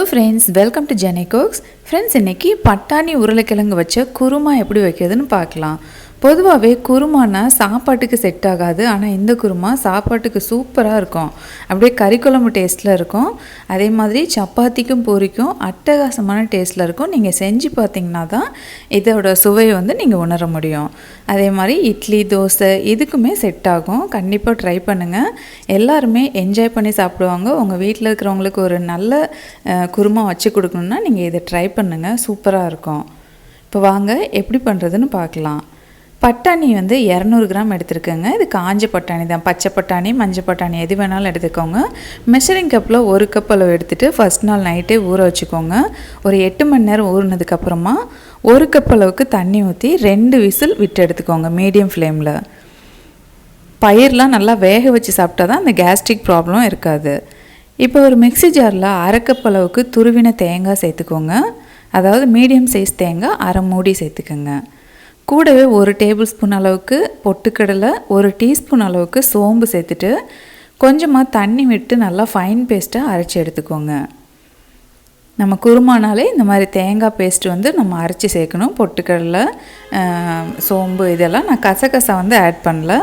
Hello friends welcome to ஜெனை cooks friends இன்றைக்கி பட்டாணி உருளைக்கிழங்கு வச்ச குருமா எப்படி வைக்கிறதுன்னு பார்க்கலாம். பொதுவாகவே குருமானா சாப்பாட்டுக்கு செட் ஆகாது. ஆனால் இந்த குருமா சாப்பாட்டுக்கு சூப்பராக இருக்கும். அப்படியே கறிக்குழம்பு டேஸ்ட்டில் இருக்கும். அதே மாதிரி சப்பாத்திக்கும் பூரிக்கும் அட்டகாசமான டேஸ்ட்டில் இருக்கும். நீங்கள் செஞ்சு பார்த்தீங்கன்னா தான் இதோட சுவையை வந்து நீங்கள் உணர முடியும். அதே மாதிரி இட்லி தோசை இதுக்குமே செட் ஆகும். கண்டிப்பாக ட்ரை பண்ணுங்கள் எல்லாருமே என்ஜாய் பண்ணி சாப்பிடுவாங்க. உங்கள் வீட்டில் இருக்கிறவங்களுக்கு ஒரு நல்ல குருமா வச்சு கொடுக்கணுன்னா நீங்கள் இதை ட்ரை பண்ணுங்கள் சூப்பராக இருக்கும். இப்போ வாங்க எப்படி பண்ணுறதுன்னு பார்க்கலாம். பட்டாணி வந்து இரநூறு கிராம் எடுத்துருக்கேங்க. இது காஞ்ச பட்டாணி தான். பச்சை பட்டாணி மஞ்சள் பட்டாணி எது வேணாலும் எடுத்துக்கோங்க. மெஷரிங் கப்பில் ஒரு கப் அளவு எடுத்துகிட்டு ஃபஸ்ட் நாள் நைட்டே ஊற வச்சுக்கோங்க. ஒரு எட்டு மணி நேரம் ஊறினதுக்கப்புறமா ஒரு கப் அளவுக்கு தண்ணி ஊற்றி ரெண்டு விசில் விட்டு எடுத்துக்கோங்க மீடியம் ஃப்ளேமில் பயிர்லாம் நல்லா வேக வச்சு சாப்பிட்டா தான் அந்த கேஸ்ட்ரிக் ப்ராப்ளம் இருக்காது. இப்போ ஒரு மிக்ஸி ஜாரில் அரை கப் அளவுக்கு துருவின தேங்காய் சேர்த்துக்கோங்க. அதாவது மீடியம் சைஸ் தேங்காய் அரை மூடி சேர்த்துக்கோங்க. கூடவே ஒரு டேபிள் ஸ்பூன் அளவுக்கு பொட்டுக்கடலை ஒரு டீஸ்பூன் அளவுக்கு சோம்பு சேர்த்துட்டு கொஞ்சமாக தண்ணி விட்டு நல்லா ஃபைன் பேஸ்ட்டாக அரைச்சி எடுத்துக்கோங்க. நம்ம குருமானாலே இந்த மாதிரி தேங்காய் பேஸ்ட் வந்து நம்ம அரைச்சி சேர்க்கணும். பொட்டுக்கடலை சோம்பு இதெல்லாம் நான் கசகசா வந்து ஆட் பண்ணல.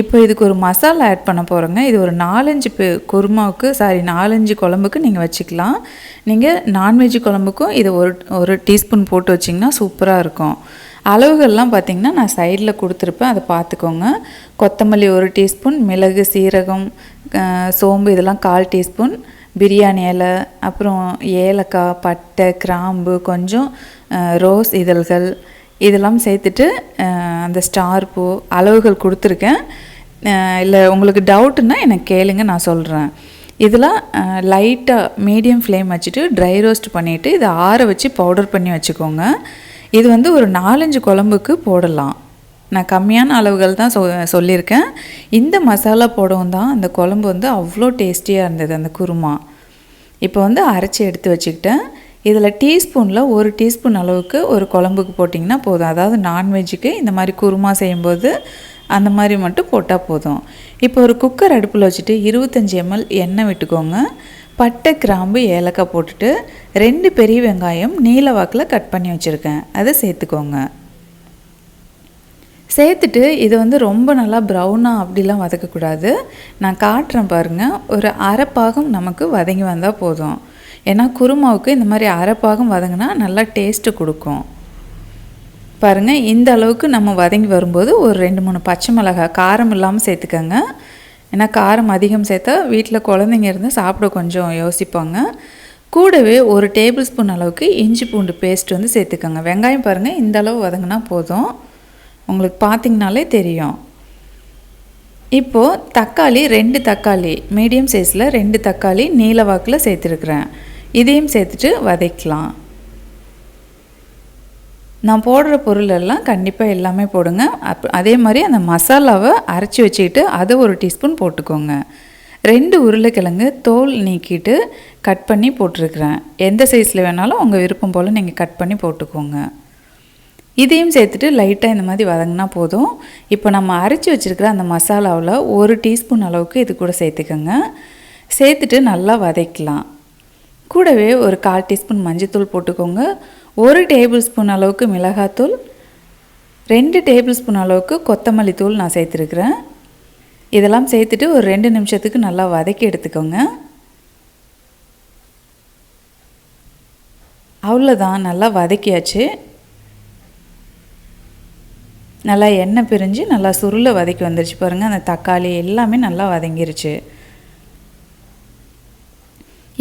இப்போ இதுக்கு ஒரு மசாலா ஆட் பண்ண போகிறோங்க இது ஒரு நாலஞ்சு பே குருமாவுக்கு சாரி நாலஞ்சு குழம்புக்கு நீங்கள் வச்சுக்கலாம். நீங்கள் நான்வெஜ் குழம்புக்கும் இது ஒரு ஒரு டீஸ்பூன் போட்டு வச்சிங்கன்னா சூப்பராக இருக்கும். அளவுகள்லாம் பார்த்திங்கன்னா நான் சைடில் கொடுத்துருப்பேன். அதை பார்த்துக்கோங்க. கொத்தமல்லி ஒரு டீஸ்பூன் மிளகு சீரகம் சோம்பு இதெல்லாம் கால் டீஸ்பூன் பிரியாணி இலை அப்புறம் ஏலக்காய் பட்டை கிராம்பு கொஞ்சம் ரோஸ் இதழ்கள் இதெல்லாம் சேர்த்துட்டு அந்த ஸ்டார் பூ அளவுகள் கொடுத்துருக்கேன். இல்லை உங்களுக்கு டவுட்டுன்னா எனக்கு கேளுங்க நான் சொல்கிறேன் இதெல்லாம் லைட்டாக மீடியம் ஃப்ளேம் வச்சுட்டு ட்ரை ரோஸ்ட் பண்ணிவிட்டு இதை ஆற வச்சு பவுடர் பண்ணி வச்சுக்கோங்க. இது வந்து ஒரு நாலஞ்சு குழம்புக்கு போடலாம். நான் கம்மியான அளவுகள் தான் சொ சொல்லியிருக்கேன். இந்த மசாலா போடவும் தான் அந்த குழம்பு வந்து அவ்வளோ டேஸ்டியாக இருந்தது அந்த குருமா. இப்போ வந்து அரைச்சி எடுத்து வச்சுக்கிட்டேன். இதில் டீஸ்பூனில் ஒரு டீஸ்பூன் அளவுக்கு ஒரு குழம்புக்கு போட்டிங்கன்னா போதும். அதாவது நான்வெஜ்ஜுக்கு இந்த மாதிரி குருமா செய்யும்போது அந்த மாதிரி மட்டும் போட்டால் போதும். இப்போ ஒரு குக்கர் அடுப்பில் வச்சுட்டு இருபத்தஞ்சி எம்எல் எண்ணெய் விட்டுக்கோங்க. பட்டை கிராம்பு ஏலக்காய் போட்டுட்டு ரெண்டு பெரிய வெங்காயம் நீல வாக்கில் கட் பண்ணி வச்சுருக்கேன். அதை சேர்த்துக்கோங்க. சேர்த்துட்டு இது வந்து ரொம்ப நல்லா ப்ரௌனாக அப்படிலாம் வதக்கக்கூடாது. நான் காட்டுறேன் பாருங்கள் ஒரு அரைப்பாகம் நமக்கு வதங்கி வந்தால் போதும். ஏன்னா குருமாவுக்கு இந்த மாதிரி அரைப்பாகம் வதங்கினா நல்லா டேஸ்ட்டு கொடுக்கும். பாருங்கள் இந்த அளவுக்கு நம்ம வதங்கி வரும்போது ஒரு ரெண்டு மூணு பச்சை மிளகாய் காரம் இல்லாமல் சேர்த்துக்கோங்க. ஏன்னா காரம் அதிகம் சேர்த்தா வீட்டில் குழந்தைங்க இருந்து சாப்பிட கொஞ்சம் யோசிப்பாங்க. கூடவே ஒரு டேபிள் ஸ்பூன் அளவுக்கு இஞ்சி பூண்டு பேஸ்ட் வந்து சேர்த்துக்கோங்க. வெங்காயம் பாருங்கள் இந்த அளவு வதங்கினா போதும். உங்களுக்கு பார்த்திங்கனாலே தெரியும். இப்போது தக்காளி ரெண்டு தக்காளி மீடியம் சைஸில் ரெண்டு தக்காளி நீல வாக்கில் சேர்த்துருக்குறேன். இதையும் சேர்த்துட்டு வதக்கலாம். நான் போடுற பொருளெல்லாம் கண்டிப்பாக எல்லாமே போடுங்க. அப் அதே மாதிரி அந்த மசாலாவை அரைச்சி வச்சுக்கிட்டு அதை ஒரு டீஸ்பூன் போட்டுக்கோங்க. ரெண்டு உருளைக்கிழங்கு தோல் நீக்கிட்டு கட் பண்ணி போட்டிருக்கிறேன். எந்த சைஸில் வேணாலும் உங்கள் விருப்பம் போல் நீங்கள் கட் பண்ணி போட்டுக்கோங்க. இதையும் சேர்த்துட்டு லைட்டாக இந்த மாதிரி வதங்கினா போதும். இப்போ நம்ம அரைச்சி வச்சுருக்கிற அந்த மசாலாவில் ஒரு டீஸ்பூன் அளவுக்கு இது கூட சேர்த்துக்கோங்க. சேர்த்துட்டு நல்லா வதக்கலாம். கூடவே ஒரு கால் டீஸ்பூன் மஞ்சள்தூள் போட்டுக்கோங்க. ஒரு டேபிள் ஸ்பூன் அளவுக்கு மிளகாத்தூள் ரெண்டு டேபிள் ஸ்பூன் அளவுக்கு கொத்தமல்லி தூள் நான் சேர்த்துருக்குறேன். இதெல்லாம் சேர்த்துட்டு ஒரு ரெண்டு நிமிஷத்துக்கு நல்லா வதக்கி எடுத்துக்கோங்க. அவ்வளோதான் நல்லா வதக்கியாச்சு. நல்லா எண்ணெய் பிரிஞ்சு நல்லா சுருளை வதக்கி வந்துருச்சு பாருங்கள் அந்த தக்காளி எல்லாமே நல்லா வதங்கிருச்சு.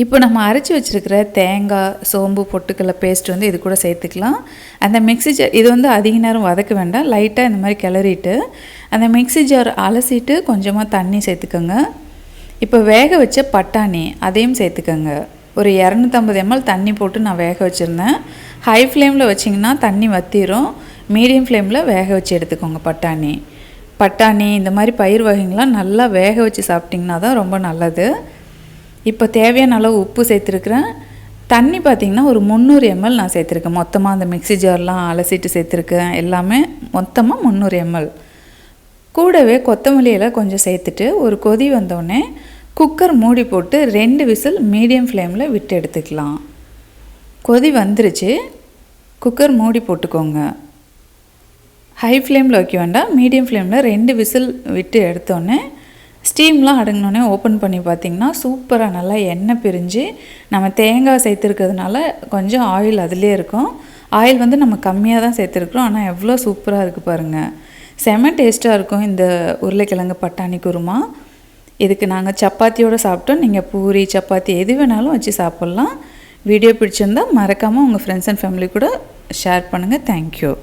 இப்போ நம்ம அரைச்சி வச்சுருக்கிற தேங்காய் சோம்பு பொட்டுக்கடலை பேஸ்ட் வந்து இது கூட சேர்த்துக்கலாம். அந்த மிக்ஸி ஜார் இது வந்து அதிக நேரம் வதக்க வேண்டாம். லைட்டாக இந்த மாதிரி கிளறிட்டு அந்த மிக்ஸி ஜார் அலசிட்டு கொஞ்சமாக தண்ணி சேர்த்துக்கோங்க. இப்போ வேக வச்ச பட்டாணி அதையும் சேர்த்துக்கோங்க. ஒரு இரநூத்தம்பது எம்எல் தண்ணி போட்டு நான் வேக வச்சுருந்தேன். ஹை ஃப்ளேமில் வச்சிங்கன்னா தண்ணி வத்திரும். மீடியம் ஃப்ளேமில் வேக வச்சு எடுத்துக்கோங்க பட்டாணி. பட்டாணி இந்த மாதிரி பயிர் வகைங்களாம் நல்லா வேக வச்சு சாப்பிட்டிங்கன்னா தான் ரொம்ப நல்லது. இப்போ தேவையான அளவு உப்பு சேர்த்துருக்குறேன். தண்ணி பார்த்திங்கன்னா ஒரு முந்நூறு எம்எல் நான் சேர்த்துருக்கேன். மொத்தமாக அந்த மிக்ஸி ஜார்லாம் அலசிட்டு சேர்த்துருக்கேன். எல்லாமே மொத்தமாக முந்நூறு எம்எல் கூடவே கொத்தமல்லியில் கொஞ்சம் சேர்த்துட்டு ஒரு கொதி வந்தோடனே குக்கர் மூடி போட்டு ரெண்டு விசில் மீடியம் ஃப்ளேமில் விட்டு எடுத்துக்கலாம். கொதி வந்துருச்சு. குக்கர் மூடி போட்டுக்கோங்க. ஹை ஃப்ளேமில் வைக்க வேண்டாம். மீடியம் ஃப்ளேமில் ரெண்டு விசில் விட்டு எடுத்தோன்னே ஸ்டீம்லாம் அடங்கினோடனே ஓப்பன் பண்ணி பார்த்திங்கன்னா சூப்பராக நல்லா எண்ணெய் பிரிஞ்சு நம்ம தேங்காய் சேர்த்துருக்கிறதுனால கொஞ்சம் ஆயில் அதிலே இருக்கும். ஆயில் வந்து நம்ம கம்மியாக தான் சேர்த்துருக்குறோம். ஆனால் எவ்வளோ சூப்பராக இருக்குது பாருங்கள் செம டேஸ்ட்டாக இருக்கும் இந்த உருளைக்கிழங்கு பட்டாணி குருமா. இதுக்கு நாங்கள் சப்பாத்தியோடு சாப்பிட்டோம். நீங்கள் பூரி சப்பாத்தி எது வேணாலும் வச்சு சாப்பிட்லாம். வீடியோ பிடிச்சிருந்தால் மறக்காமல் உங்கள் ஃப்ரெண்ட்ஸ் அண்ட் ஃபேமிலி கூட ஷேர் பண்ணுங்கள் தேங்க்யூ